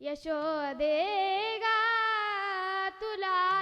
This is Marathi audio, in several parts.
यशोदे गा तुला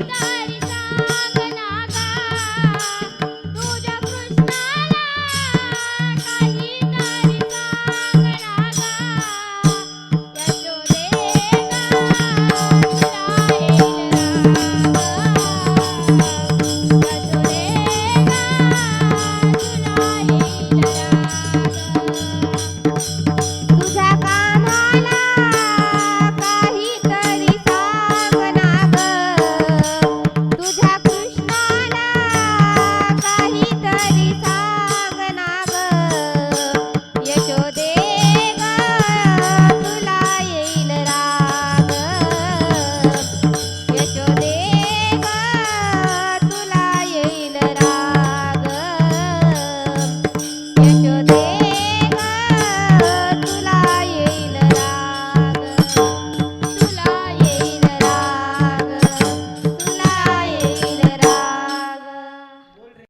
Solidarity!